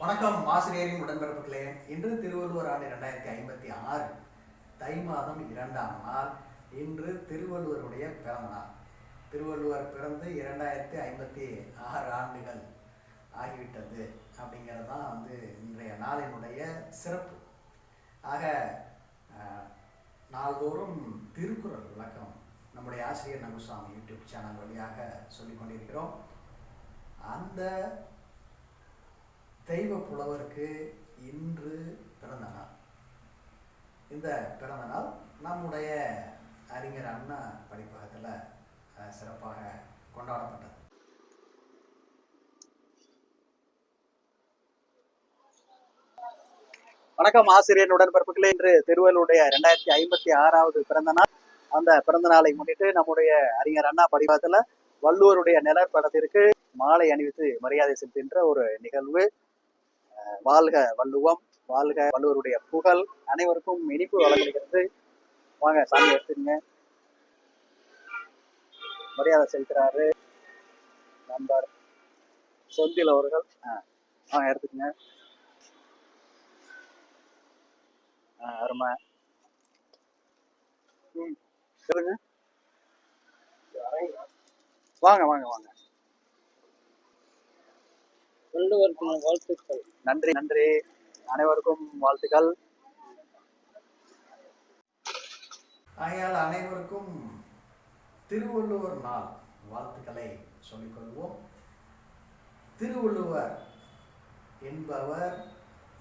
வணக்கம் ஆசிரியரின் உடன்பிறப்புகளே. இன்று திருவள்ளுவர் ஆண்டு இரண்டாயிரத்தி ஐம்பத்தி ஆறு தை மாதம் இரண்டாம் நாள். இன்று திருவள்ளுவருடைய பிறந்த நாள். திருவள்ளுவர் பிறந்து இரண்டாயிரத்தி ஐம்பத்தி ஆறு ஆண்டுகள் ஆகிவிட்டது அப்படிங்கிறது தான் வந்து இன்றைய நாளினுடைய சிறப்பு. ஆக நாள்தோறும் திருக்குறள் விளக்கம் நம்முடைய ஆசிரியர் நகுசாமி யூடியூப் சேனல் வழியாக சொல்லிக் கொண்டிருக்கிறோம். அந்த தெய்வ புலவருக்கு இன்று பிறந்த நாள். இந்த பிறந்த நாள் நம்முடைய அறிஞர் அண்ணா படிப்பகத்தில் சிறப்பாக கொண்டாடப்பட்டது. வணக்கம் ஆசிரியர் உடன்பிறப்புகளே. இன்று திருவள்ளுடைய ரெண்டாயிரத்தி ஐம்பத்தி ஆறாவது பிறந்த நாள். அந்த பிறந்த நாளை முன்னிட்டு நம்முடைய அறிஞர் அண்ணா படிவத்தில் வள்ளுவருடைய நிலப்படத்திற்கு மாலை அணிவித்து மரியாதை செலுத்துகின்ற ஒரு நிகழ்வு. வாழ்க வள்ளுவம் வாழ்க வள்ளுவருடைய புகழ் அனைவருக்கும் இனிப்பு வழங்குகிறது. வாங்க சாமி எடுத்துங்க மரியாதை செலுத்துறாரு. நண்பர் சொந்தில் அவர்கள். வாங்க எடுத்துக்கங்க. அருமை. ம் சொல்லுங்க. வாங்க வாங்க வாங்க. வள்ளுவருக்கு வாழ்த்துக்கள். நன்றி நன்றி. அனைவருக்கும் வாழ்த்துக்கள். ஆகையால் அனைவருக்கும் திருவள்ளுவர் நாள் வாழ்த்துக்களை சொல்லிக்கொள்வோம். திருவள்ளுவர் என்பவர்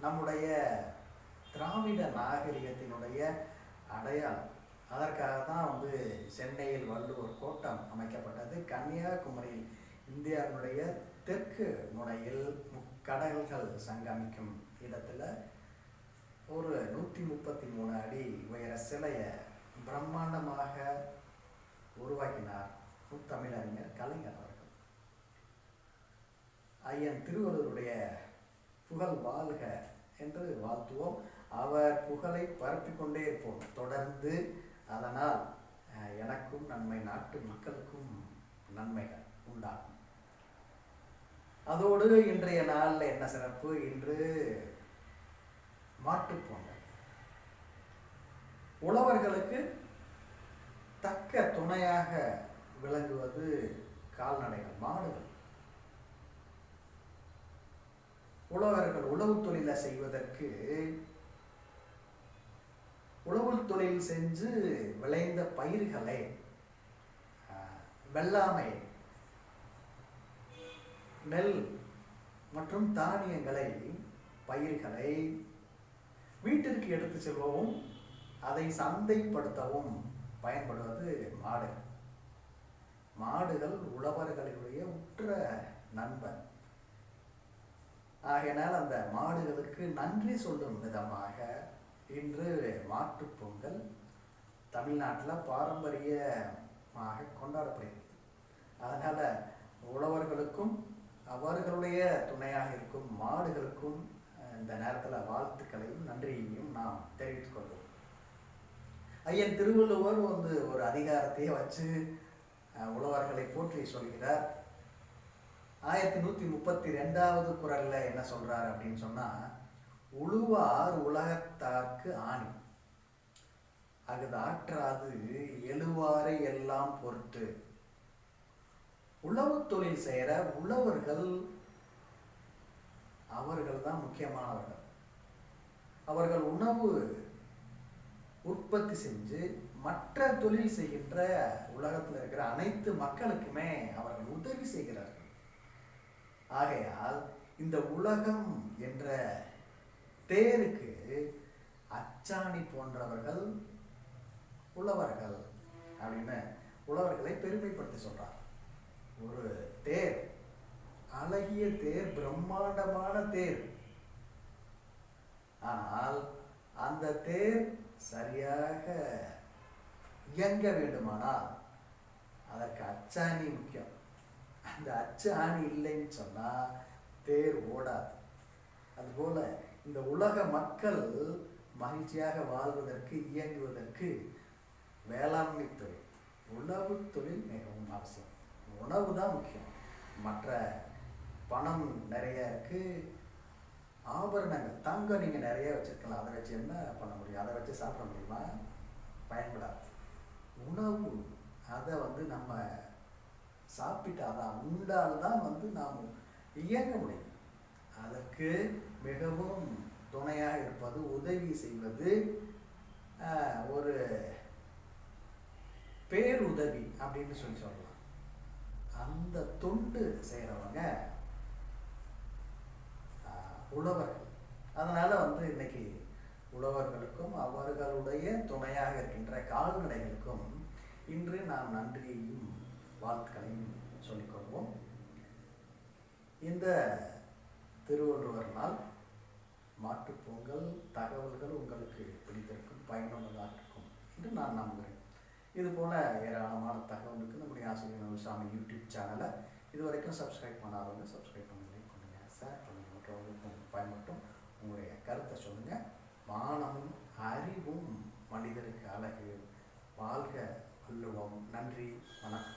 நம்முடைய திராவிட நாகரிகத்தினுடைய அடையாளம். அதற்காக தான் வந்து சென்னையில் வள்ளுவர் கோட்டம் அமைக்கப்பட்டது. கன்னியாகுமரியில் இந்தியாவினுடைய தெற்கு முனையில் கடல்கள் சங்கமிக்கும் இடத்துல ஒரு நூற்றி முப்பத்தி மூணு அடி உயர சிலையை பிரம்மாண்டமாக உருவாக்கினார் முத்தமிழறிஞர் கலைஞர் அவர்கள். ஐயன் திருவள்ளுவருடைய புகழ் வாழ்க என்று வாழ்த்துவோம். அவர் புகழை பரப்பிக்கொண்டே இருப்போம். தொடர்ந்து அதனால் எனக்கும் நன்மை நாட்டு மக்களுக்கும் நன்மைகள் உண்டாகும். அதோடு இன்றைய நாளில் என்ன சிறப்பு? இன்று மாட்டுப் பொங்கல். உழவர்களுக்கு தக்க துணையாக விளங்குவது கால்நடைகள் மாடுகள். உழவர்கள் உழவு தொழிலை செய்வதற்கு உழவு தொழில் செஞ்சு விளைந்த பயிர்களை வெள்ளாமை நெல் மற்றும் தானியங்களை பயிர்களை வீட்டிற்கு எடுத்து செல்லவும் அதை சந்தைப்படுத்தவும் பயன்படுவது மாடு. மாடுகள் உழவர்களுடைய உற்ற நண்பன். ஆகையினால் அந்த மாடுகளுக்கு நன்றி சொல்லும் விதமாக இன்று மாட்டுப் பொங்கல் தமிழ்நாட்டில் பாரம்பரியமாக கொண்டாடப்படுகிறது. அதனால் உழவர்களுக்கும் அவர்களுடைய துணையாக இருக்கும் மாடுகளுக்கும் இந்த நேரத்தில் வாழ்த்துக்களையும் நன்றியையும் நாம் தெரிவித்துக் கொள்வோம். ஐயன் திருவள்ளுவர் வந்து ஒரு அதிகாரத்தையே வச்சு உழவர்களை போற்றி சொல்கிறார். ஆயிரத்தி நூற்றி முப்பத்தி ரெண்டாவது குரலில் என்ன சொல்கிறார் அப்படின்னு சொன்னால் உழுவார் உலகத்தார்க்கு ஆணி. அகுது ஆற்றாது எழுவாரை எல்லாம் பொருட்டு உழவு தொழில் செய்கிற உழவர்கள் அவர்கள் தான் முக்கியமானவர்கள். அவர்கள் உணவு உற்பத்தி செஞ்சு மற்ற தொழில் செய்கின்ற உலகத்தில் இருக்கிற அனைத்து மக்களுக்குமே அவர்கள் உதவி செய்கிறார்கள். ஆகையால் இந்த உலகம் என்ற தேருக்கு அச்சாணி போன்றவர்கள் உழவர்கள் அப்படின்னு உழவர்களை பெருமைப்படுத்தி சொல்றார். ஒரு தேர் அழகிய தேர் பிரம்மாண்டமான தேர். ஆனால் அந்த தேர் சரியாக இயங்க வேண்டுமானால் அதற்கு அச்சாணி முக்கியம். அந்த அச்சாணி இல்லைன்னு சொன்னா தேர் ஓடாது. அதுபோல இந்த உலக மக்கள் மகிழ்ச்சியாக வாழ்வதற்கு இயங்குவதற்கு வேளாண்மை தொழில் உழவு தொழில் மிகவும் அவசியம். உணவு தான் முக்கியம். மற்ற பணம் நிறைய இருக்கு. ஆபரணங்கள் தங்கம் நீங்கள் நிறைய வச்சுருக்கலாம். அதை வச்சு என்ன பண்ண முடியும்? அதை வச்சு சாப்பிட முடியுமா? பயன்படாது. உணவு அதை வந்து நம்ம சாப்பிட்டாதான் உண்டால்தான் வந்து நாம் இயங்க முடியும். அதற்கு மிகவும் துணையாக இருப்பது உதவி செய்வது ஒரு பேருதவி அப்படின்னு சொல்லி சொல்லலாம். அந்த தொண்டு செய்கிறவங்க உழவர்கள். அதனால் வந்து இன்னைக்கு உழவர்களுக்கும் அவர்களுடைய துணையாக இருக்கின்ற கால்நடைகளுக்கும் இன்று நாம் நன்றியையும் வாழ்த்துக்களையும் சொல்லிக்கொள்வோம் இந்த திருவள்ளுவர் நாள் மாட்டுப்பொங்கல் தகவல்கள் உங்களுக்கு பிடித்திருக்கும் பயனுள்ளதாக இருக்கும் என்று நான் நம்புகிறேன். இது போல் ஏராளமான தகவலுக்கு நம்முடைய ஆசிரியர் நவசாமி யூடியூப் சேனலை இது வரைக்கும் சப்ஸ்கிரைப் பண்ணாதவங்க சப்ஸ்கிரைப் பண்ணி லைக் சார் ஷேர் பண்ணுங்க மற்றவங்களுக்கும் பயன்பட்டும் உங்களுடைய கருத்தை சொல்லுங்கள் வானமும் அறிவும் மனிதருக்கு அழகு. வாழ்க வள்ளுவம். நன்றி. வணக்கம்.